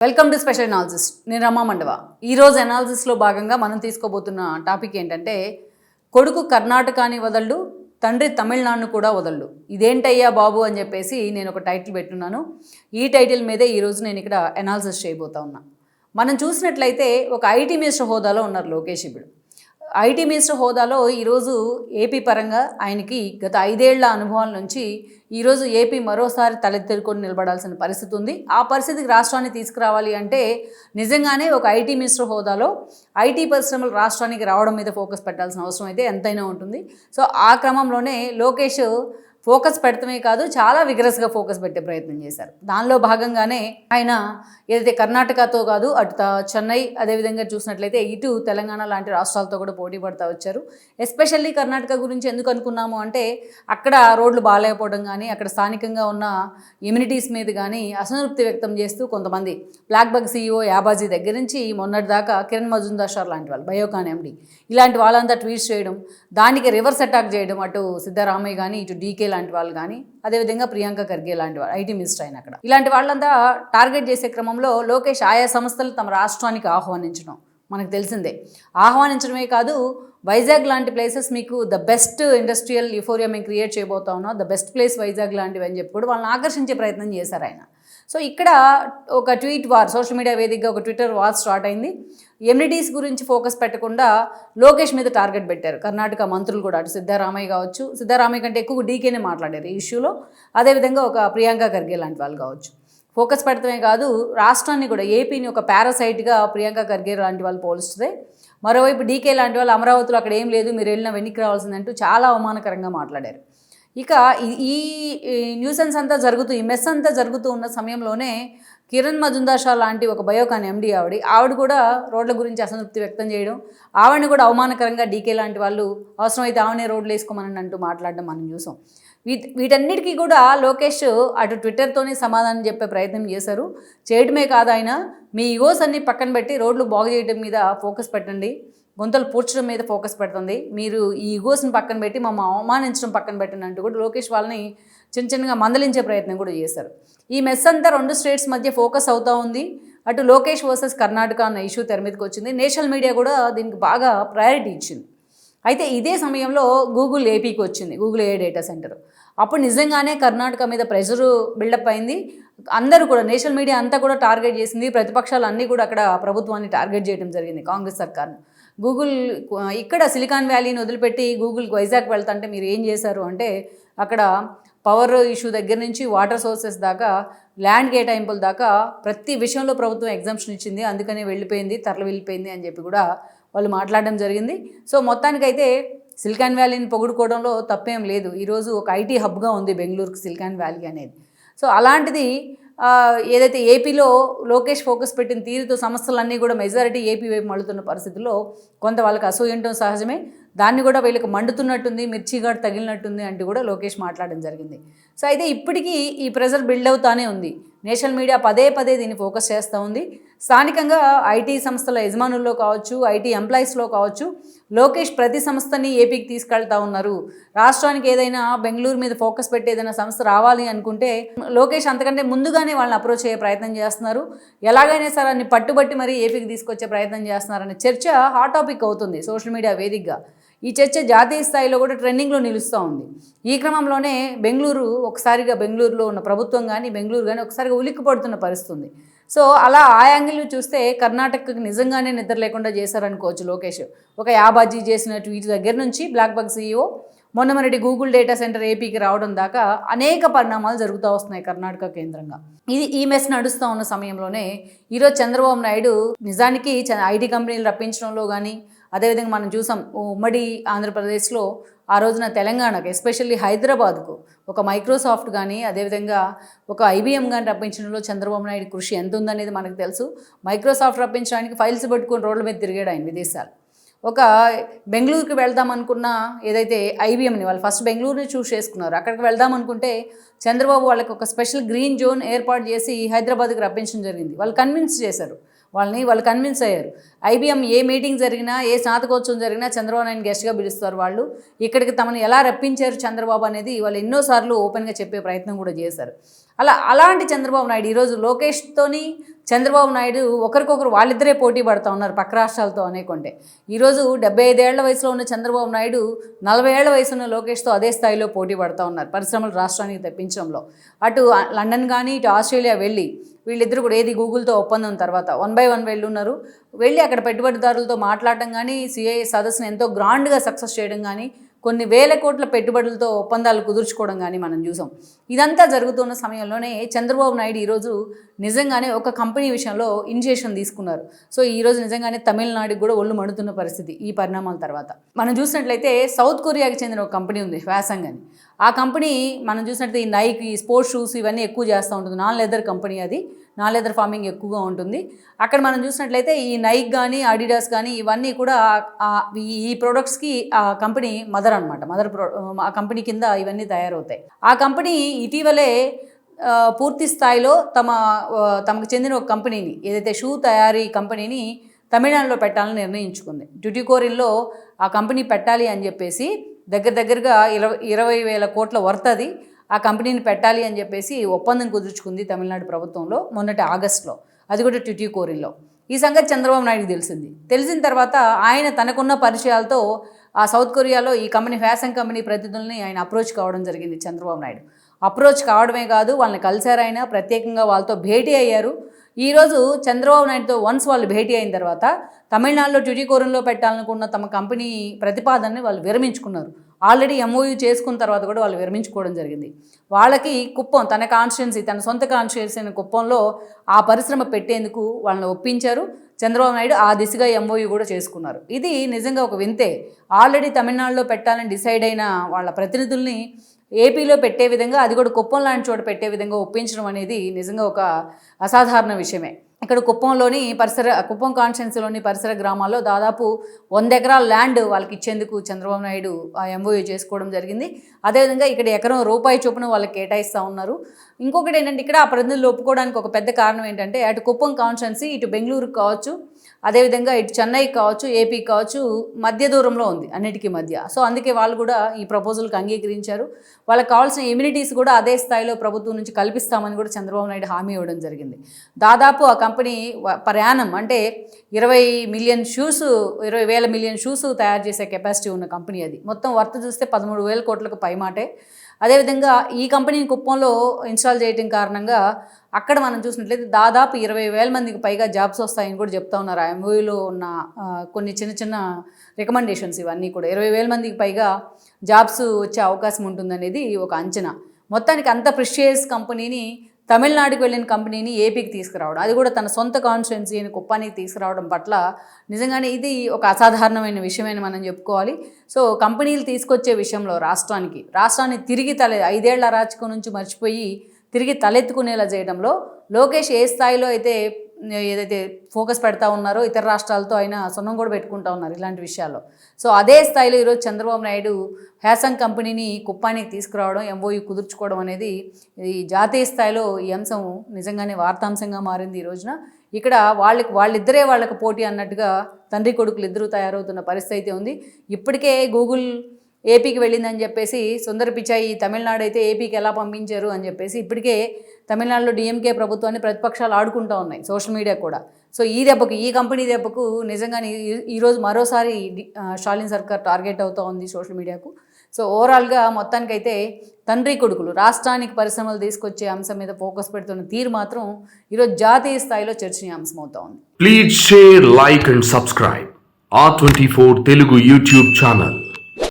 Welcome to special analysis నేను రమా మండవ. ఈరోజు అనాలిసిస్లో భాగంగా మనం తీసుకోబోతున్న టాపిక్ ఏంటంటే కొడుకు కర్ణాటకాని వదళ్ళు తండ్రి తమిళనాడును కూడా వదలడు ఇదేంటయ్యా బాబు అని చెప్పేసి నేను ఒక టైటిల్ పెట్టున్నాను. ఈ టైటిల్ మీదే ఈరోజు నేను ఇక్కడ అనాలిసిస్ చేయబోతా ఉన్నా. మనం చూసినట్లయితే ఒక ఐటీ మినిస్టర్ హోదాలో ఉన్నారు లోకేష్ ఇప్పుడు. ఐటీ మినిస్టర్ హోదాలో ఈరోజు ఏపీ పరంగా ఆయనకి గత ఐదేళ్ళ అనుభవాల నుంచి ఈరోజు ఏపీ మరోసారి తలెత్తుకొని నిలబడాల్సిన పరిస్థితి ఉంది. ఆ పరిస్థితికి రాష్ట్రాన్ని తీసుకురావాలి అంటే నిజంగానే ఒక ఐటీ మినిస్టర్ హోదాలో ఐటీ పరిశ్రమలు రాష్ట్రానికి రావడం మీద ఫోకస్ పెట్టాల్సిన అవసరం అయితే ఎంతైనా ఉంటుంది. సో ఆ క్రమంలోనే లోకేష్ ఫోకస్ పెడతమే కాదు చాలా విగ్రస్గా ఫోకస్ పెట్టే ప్రయత్నం చేశారు. దానిలో భాగంగానే ఆయన ఏదైతే కర్ణాటకతో కాదు అటు చెన్నై అదేవిధంగా చూసినట్లయితే ఇటు తెలంగాణ లాంటి రాష్ట్రాలతో కూడా పోటీ పడతా వచ్చారు. ఎస్పెషల్లీ కర్ణాటక గురించి ఎందుకు అనుకున్నాము అంటే అక్కడ రోడ్లు బాగాలేకపోవడం కానీ అక్కడ స్థానికంగా ఉన్న ఇమ్యూనిటీస్ మీద కానీ అసంతృప్తి వ్యక్తం చేస్తూ కొంతమంది బ్లాక్ బగ్ సీఈఓ యాబాజీ దగ్గర నుంచి మొన్నటిదాకా కిరణ్ మజుందార్ షార్ లాంటి వాళ్ళు బయోకాన్ ఎండి. ఇలాంటి వాళ్ళంతా ట్వీట్స్ చేయడం దానికి రివర్స్ అటాక్ చేయడం అటు సిద్ధరామయ్య కానీ ఇటు డీకే లాంటి వాళ్ళు కానీ అదేవిధంగా ప్రియాంక ఖర్గే లాంటి వాళ్ళు ఐటీ మినిస్టర్ అయిన అక్కడ. ఇలాంటి వాళ్ళంతా టార్గెట్ చేసే క్రమంలో లోకేష్ ఆయా సంస్థలు తమ రాష్ట్రానికి ఆహ్వానించడం మనకు తెలిసిందే. ఆహ్వానించడమే కాదు వైజాగ్ లాంటి ప్లేసెస్ మీకు ద బెస్ట్ ఇండస్ట్రియల్ యూఫోరియా మేము క్రియేట్ చేయబోతా ఉన్నాం. ద బెస్ట్ ప్లేస్ వైజాగ్ లాంటివి అని చెప్పి కూడా వాళ్ళని ఆకర్షించే ప్రయత్నం చేశారు ఆయన. సో ఇక్కడ ఒక ట్వీట్ వార్ సోషల్ మీడియా వేదికగా ఒక ట్విట్టర్ వార్ స్టార్ట్ అయింది. ఎమ్యూనిటీస్ గురించి ఫోకస్ పెట్టకుండా లోకేష్ మీద టార్గెట్ పెట్టారు. కర్ణాటక మంత్రులు కూడా అటు సిద్ధారామయ్య కావచ్చు. సిద్ధారామయ్య కంటే ఎక్కువ డీకేనే మాట్లాడారు ఈ ఇష్యూలో అదేవిధంగా ఒక ప్రియాంక ఖర్గే లాంటి వాళ్ళు కావచ్చు. ఫోకస్ పెడతమే కాదు రాష్ట్రాన్ని కూడా ఏపీని ఒక పారాసైట్గా ప్రియాంక ఖర్గే లాంటి వాళ్ళు పోలుస్తుంది మరోవైపు డీకే లాంటి వాళ్ళు అమరావతిలో అక్కడ ఏం లేదు మీరు వెళ్ళిన వెనక్కి రావాల్సిందంటూ చాలా అవమానకరంగా మాట్లాడారు. ఇక ఈ- ఈ న్యూసెన్స్ అంతా జరుగుతూ ఈ మెస్ అంతా జరుగుతూ ఉన్న సమయంలోనే కిరణ్ మజుందార్ షా లాంటి ఒక బయోకాన్ ఎండీ ఆవిడ ఆవిడ కూడా రోడ్ల గురించి అసంతృప్తి వ్యక్తం చేయడం ఆవిడని కూడా అవమానకరంగా డీకే లాంటి వాళ్ళు అవసరమైతే ఆవిడనే రోడ్లు వేసుకోమని అంటూ మాట్లాడడం మనం చూసాం. వీటన్నిటికీ కూడా లోకేష్ అటు ట్విట్టర్తోనే సమాధానం చెప్పే ప్రయత్నం చేశారు. చేయడమే కాదు ఆయన మీ ఈగోస్ అన్ని పక్కన పెట్టి రోడ్లు బాగు చేయడం మీద ఫోకస్ పెట్టండి. గుంతలు పూడ్చడం మీద ఫోకస్ పెడుతుంది. మీరు ఈ ఈగోస్ని పక్కన పెట్టి మమ్మల్ని అవమానించడం పక్కన పెట్టండి అంటూ కూడా లోకేష్ వాళ్ళని చిన్న చిన్నగా మందలించే ప్రయత్నం కూడా చేశారు. ఈ మెస్ అంతా రెండు స్టేట్స్ మధ్య ఫోకస్ అవుతూ ఉంది. అటు లోకేష్ వర్సెస్ కర్ణాటక అన్న ఇష్యూ తెర మీదకి వచ్చింది. నేషనల్ మీడియా కూడా దీనికి బాగా ప్రయారిటీ ఇచ్చింది. అయితే ఇదే సమయంలో గూగుల్ ఏపీకి వచ్చింది గూగుల్ ఏ డేటా సెంటర్ అప్పుడు నిజంగానే కర్ణాటక మీద ప్రెషరు బిల్డప్ అయింది. అందరూ కూడా నేషనల్ మీడియా అంతా కూడా టార్గెట్ చేసింది. ప్రతిపక్షాలు అన్నీ కూడా అక్కడ ప్రభుత్వాన్ని టార్గెట్ చేయడం జరిగింది కాంగ్రెస్ సర్కార్ను. గూగుల్ ఇక్కడ సిలికాన్ వ్యాలీని వదిలిపెట్టి గూగుల్ వైజాగ్ వెళ్తుంటే మీరు ఏం చేశారు అంటే అక్కడ పవర్ ఇష్యూ దగ్గర నుంచి వాటర్ సోర్సెస్ దాకా ల్యాండ్ కేటాయింపుల దాకా ప్రతి విషయంలో ప్రభుత్వం ఎగ్జామ్షన్ ఇచ్చింది. అందుకనే వెళ్ళిపోయింది తరలి వెళ్ళిపోయింది అని చెప్పి కూడా వాళ్ళు మాట్లాడడం జరిగింది. సో మొత్తానికైతే సిలికాన్ వ్యాలీని పొగుడుకోవడంలో తప్పేం లేదు. ఈరోజు ఒక ఐటీ హబ్గా ఉంది బెంగళూరుకి సిలికాన్ వ్యాలీ అనేది. సో అలాంటిది ఏదైతే ఏపీలో లోకేష్ ఫోకస్ పెట్టిన తీరుతో సమస్యలన్నీ కూడా మెజారిటీ ఏపీ వైపు మళ్ళుతున్న పరిస్థితుల్లో కొంత వాళ్ళకి అసూయ ఉండటం సహజమే. దాన్ని కూడా వీళ్ళకి మండుతున్నట్టుంది మిర్చిగాడు తగిలినట్టుంది అంటూ కూడా లోకేష్ మాట్లాడడం జరిగింది. సో అయితే ఇప్పటికీ ఈ ప్రెజర్ బిల్డ్ అవుతానే ఉంది. నేషనల్ మీడియా పదే పదే దీన్ని ఫోకస్ చేస్తూ ఉంది. స్థానికంగా ఐటీ సంస్థల యజమానుల్లో కావచ్చు ఐటీ ఎంప్లాయీస్లో కావచ్చు లోకేష్ ప్రతి సంస్థని ఏపీకి తీసుకెళ్తా ఉన్నారు. రాష్ట్రానికి ఏదైనా బెంగళూరు మీద ఫోకస్ పెట్టి ఏదైనా సంస్థ రావాలి అనుకుంటే లోకేష్ అంతకంటే ముందుగానే వాళ్ళని అప్రోచ్ అయ్యే ప్రయత్నం చేస్తున్నారు. ఎలాగైనా సరే అన్ని పట్టుబట్టి మరీ ఏపీకి తీసుకొచ్చే ప్రయత్నం చేస్తున్నారనే చర్చ హాట్ టాపిక్ అవుతుంది సోషల్ మీడియా వేదికగా. ఈ చర్చ జాతీయ స్థాయిలో కూడా ట్రెండింగ్లో నిలుస్తూ ఉంది. ఈ క్రమంలోనే బెంగళూరు ఒకసారిగా బెంగళూరులో ఉన్న ప్రభుత్వం కానీ బెంగళూరు కానీ ఒకసారిగా ఉలిక్కి పడుతున్న పరిస్థితి ఉంది సో అలా ఆ యాంగిల్ చూస్తే కర్ణాటకకు నిజంగానే నిద్ర లేకుండా చేశారనుకోవచ్చు లోకేష్. ఒక యాబాజీ చేసిన ట్వీట్ దగ్గర నుంచి బ్లాక్ బగ్ సీఈఓ మొన్నమరెడ్డి గూగుల్ డేటా సెంటర్ ఏపీకి రావడం దాకా అనేక పరిణామాలు జరుగుతూ వస్తున్నాయి కర్ణాటక కేంద్రంగా. ఇది ఈ మెస్ నడుస్తూ ఉన్న సమయంలోనే ఈరోజు చంద్రబాబు నాయుడు నిజానికి ఐటీ కంపెనీలు రప్పించడంలో కానీ అదేవిధంగా మనం చూసాం ఉమ్మడి ఆంధ్రప్రదేశ్లో ఆ రోజున తెలంగాణకు ఎస్పెషల్లీ హైదరాబాద్కు ఒక మైక్రోసాఫ్ట్ కానీ అదేవిధంగా ఒక ఐబీఎం కానీ రప్పించడంలో చంద్రబాబు నాయుడు కృషి ఎంత ఉందనేది మనకు తెలుసు. మైక్రోసాఫ్ట్ రప్పించడానికి ఫైల్స్ పట్టుకొని రోడ్ల మీద తిరిగాడు ఆయన విదేశాలు. ఒక బెంగళూరుకి వెళ్దాం అనుకున్న ఏదైతే ఐబీఎంని వాళ్ళు ఫస్ట్ బెంగళూరుని చూస్ చేసుకున్నారు. అక్కడికి వెళ్దాం అనుకుంటే చంద్రబాబు వాళ్ళకి ఒక స్పెషల్ గ్రీన్ జోన్ ఏర్పాటు చేసి హైదరాబాద్కి రప్పించడం జరిగింది. వాళ్ళు కన్విన్స్ చేశారు. వాళ్ళని వాళ్ళు కన్విన్స్ అయ్యారు. ఐబీఎం ఏ మీటింగ్ జరిగినా ఏ స్నాతకోత్సవం జరిగినా చంద్రబాబు నాయుడు గెస్ట్గా పిలుస్తారు వాళ్ళు. ఇక్కడికి తమను ఎలా రప్పించారు చంద్రబాబు అనేది వాళ్ళు ఎన్నోసార్లు ఓపెన్గా చెప్పే ప్రయత్నం కూడా చేశారు. అలా అలాంటి చంద్రబాబు నాయుడు ఈరోజు లోకేష్తోని చంద్రబాబు నాయుడు ఒకరికొకరు వాళ్ళిద్దరే పోటీ పడుతూ ఉన్నారు పక్క రాష్ట్రాలతో అనేకుంటే. ఈరోజు డెబ్బై ఐదేళ్ళ వయసులో ఉన్న చంద్రబాబు నాయుడు నలభై ఏళ్ళ వయసు ఉన్న లోకేష్తో అదే స్థాయిలో పోటీ పడుతూ ఉన్నారు పరిశ్రమలు రాష్ట్రానికి తెప్పించడంలో. అటు లండన్ కానీ ఇటు ఆస్ట్రేలియా వెళ్ళి వీళ్ళిద్దరు కూడా ఏది గూగుల్తో ఒప్పందం తర్వాత వన్ బై వన్ వెళ్ళున్నారు. వెళ్ళి అక్కడ పెట్టుబడిదారులతో మాట్లాడడం కానీ సిఐ సదస్సును ఎంతో గ్రాండ్గా సక్సెస్ చేయడం కానీ కొన్ని వేల కోట్ల పెట్టుబడులతో ఒప్పందాలు కుదుర్చుకోవడం కానీ మనం చూసాం. ఇదంతా జరుగుతున్న సమయంలోనే చంద్రబాబు నాయుడు ఈరోజు నిజంగానే ఒక కంపెనీ విషయంలో ఇనిషియేషన్ తీసుకున్నారు. సో ఈరోజు నిజంగానే తమిళనాడుకి కూడా ఒళ్ళు మడుతున్న పరిస్థితి ఈ పరిణామాల తర్వాత. మనం చూసినట్లయితే సౌత్ కొరియాకి చెందిన ఒక కంపెనీ ఉంది ఫ్యాసంగ్ అని ఆ కంపెనీ మనం చూసినట్లయితే ఈ నైక్ ఈ స్పోర్ట్స్ షూస్ ఇవన్నీ ఎక్కువ చేస్తూ ఉంటుంది. నాన్ లెదర్ కంపెనీ అది. నాన్ లెదర్ ఫార్మింగ్ ఎక్కువగా ఉంటుంది. అక్కడ మనం చూసినట్లయితే ఈ నైక్ కానీ అడిడాస్ కానీ ఇవన్నీ కూడా ఈ- ఈ ప్రొడక్ట్స్కి ఆ కంపెనీ మదర్ అనమాట మదర్ ప్రో ఆ కంపెనీ కింద ఇవన్నీ తయారవుతాయి. ఆ కంపెనీ ఇటీవలే పూర్తి స్థాయిలో తమ తమకు చెందిన ఒక కంపెనీని ఏదైతే షూ తయారీ కంపెనీని తమిళనాడులో పెట్టాలని నిర్ణయించుకుంది. డ్యూటీ కోరిన్లో ఆ కంపెనీ పెట్టాలి అని చెప్పేసి దగ్గర దగ్గరగా ఇరవై ఇరవై వేల కోట్ల వర్త్ అది. ఆ కంపెనీని పెట్టాలి అని చెప్పేసి ఒప్పందం కుదుర్చుకుంది తమిళనాడు ప్రభుత్వంలో మొన్నటి ఆగస్టులో. అది కూడా ట్యుటికోరిన్లో ఈ సంగతి చంద్రబాబు నాయుడుకి తెలిసింది. తెలిసిన తర్వాత ఆయన తనకున్న పరిచయాలతో ఆ సౌత్ కొరియాలో ఈ కంపెనీ ఫ్యాషన్ కంపెనీ ప్రతినిధుల్ని ఆయన అప్రోచ్ కావడం జరిగింది చంద్రబాబు నాయుడు. అప్రోచ్ కావడమే కాదు వాళ్ళని కలిశారైనా ప్రత్యేకంగా వాళ్ళతో భేటీ అయ్యారు. ఈరోజు చంద్రబాబు నాయుడుతో వన్స్ వాళ్ళు భేటీ అయిన తర్వాత తమిళనాడులో ట్యుటికోరంలో పెట్టాలనుకున్న తమ కంపెనీ ప్రతిపాదనని వాళ్ళు విరమించుకున్నారు. ఆల్రెడీ ఎంఓయూ చేసుకున్న తర్వాత కూడా వాళ్ళు విరమించుకోవడం జరిగింది. వాళ్ళకి కుప్పం తన కాన్స్టిట్యున్సీ తన సొంత కాన్స్టిట్యున్సీ కుప్పంలో ఆ పరిశ్రమ పెట్టేందుకు వాళ్ళని ఒప్పించారు. చంద్రబాబు నాయుడు ఆ దిశగా ఎంఓయూ కూడా చేసుకున్నారు. ఇది నిజంగా ఒక వింతే. ఆల్రెడీ తమిళనాడులో పెట్టాలని డిసైడ్ అయిన వాళ్ళ ప్రతినిధుల్ని ఏపీలో పెట్టే విధంగా అది కూడా కుప్పం లాంటి చోట పెట్టే విధంగా ఒప్పించడం అనేది నిజంగా ఒక అసాధారణ విషయమే. ఇక్కడ కుప్పంలోని పరిసర కుప్పం కాన్స్టిట్యున్సీలోని పరిసర గ్రామాల్లో దాదాపు వంద ఎకరాల ల్యాండ్ వాళ్ళకి ఇచ్చేందుకు చంద్రబాబు నాయుడు ఆ ఎంఓయూ చేసుకోవడం జరిగింది. అదేవిధంగా ఇక్కడ ఎకరం రూపాయి చొప్పున వాళ్ళకి కేటాయిస్తూ ఉన్నారు. ఇంకొకటి ఏంటంటే ఇక్కడ ఆ ప్రతినిధులు ఒప్పుకోవడానికి ఒక పెద్ద కారణం ఏంటంటే అటు కుప్పం కాన్స్టిట్యున్సీ ఇటు బెంగళూరు కావచ్చు అదేవిధంగా ఇటు చెన్నై కావచ్చు ఏపీ కావచ్చు మధ్య దూరంలో ఉంది అన్నిటికీ మధ్య. సో అందుకే వాళ్ళు కూడా ఈ ప్రపోజల్కి అంగీకరించారు. వాళ్ళకి కావాల్సిన ఇమ్యూనిటీస్ కూడా అదే స్థాయిలో ప్రభుత్వం నుంచి కల్పిస్తామని కూడా చంద్రబాబు నాయుడు హామీ ఇవ్వడం జరిగింది. దాదాపు ఆ కంపెనీ ప్రయాణం అంటే ఇరవై మిలియన్ షూస్ ఇరవై వేల మిలియన్ షూస్ తయారు చేసే కెపాసిటీ ఉన్న కంపెనీ అది. మొత్తం వర్త్ చూస్తే పదమూడు వేల కోట్లకు పైమాటే అదేవిధంగా ఈ కంపెనీని కుప్పంలో ఇన్స్టాల్ చేయడం కారణంగా అక్కడ మనం చూసినట్లయితే దాదాపు ఇరవై వేల మందికి పైగా జాబ్స్ వస్తాయని కూడా చెప్తా ఉన్నారు. ఆ ఎంఓయూలో ఉన్న కొన్ని చిన్న చిన్న రికమెండేషన్స్ ఇవన్నీ కూడా. ఇరవై వేల మందికి పైగా జాబ్స్ వచ్చే అవకాశం ఉంటుందనేది ఒక అంచనా. మొత్తానికి అంత ప్రిషియస్ కంపెనీని తమిళనాడుకు వెళ్ళిన కంపెనీని ఏపీకి తీసుకురావడం అది కూడా తన సొంత కాన్స్టిట్యున్సీని కుప్పానికి తీసుకురావడం పట్ల నిజంగానే ఇది ఒక అసాధారణమైన విషయమని మనం చెప్పుకోవాలి. సో కంపెనీలు తీసుకొచ్చే విషయంలో రాష్ట్రానికి రాష్ట్రాన్ని తిరిగి తల ఐదేళ్ళ అరాచకం నుంచి మర్చిపోయి తిరిగి తలెత్తుకునేలా చేయడంలో లోకేష్ ఏ స్థాయిలో అయితే ఏదైతే ఫోకస్ పెడతా ఉన్నారో ఇతర రాష్ట్రాలతో ఆయన సొన్నం కూడా పెట్టుకుంటా ఉన్నారు ఇలాంటి విషయాల్లో. సో అదే స్థాయిలో ఈరోజు చంద్రబాబు నాయుడు హ్యాసంగ్ కంపెనీని కుప్పానికి తీసుకురావడం ఎంఓయూ కుదుర్చుకోవడం అనేది ఈ జాతీయ స్థాయిలో ఈ అంశం నిజంగానే వార్తాంశంగా మారింది ఈ రోజున. ఇక్కడ వాళ్ళకి వాళ్ళిద్దరే వాళ్ళకి పోటీ అన్నట్టుగా తండ్రి కొడుకులు ఇద్దరూ తయారవుతున్న పరిస్థితి అయితే ఉంది. ఇప్పటికే గూగుల్ ఏపీకి వెళ్ళిందని చెప్పేసి సుందర పిచాయి తమిళనాడు అయితే ఏపీకి ఎలా పంపించారు అని చెప్పేసి ఇప్పటికే తమిళనాడులో డిఎంకే ప్రభుత్వాన్ని ప్రతిపక్షాలు ఆడుకుంటూ ఉన్నాయి సోషల్ మీడియా కూడా సో ఈ దెబ్బకు ఈ కంపెనీ దెబ్బకు నిజంగానే ఈ- ఈరోజు మరోసారి షాలిన్ స్టాలిన్ సర్కార్ టార్గెట్ అవుతూ ఉంది సోషల్ మీడియాకు సో ఓవరాల్గా మొత్తానికైతే తండ్రి కొడుకులు రాష్ట్రానికి పరిశ్రమలు తీసుకొచ్చే అంశం మీద ఫోకస్ పెడుతున్న తీరు మాత్రం ఈరోజు జాతీయ స్థాయిలో చర్చనీయాంశం అవుతా ఉంది Please share, like and subscribe. R24 Telugu YouTube channel.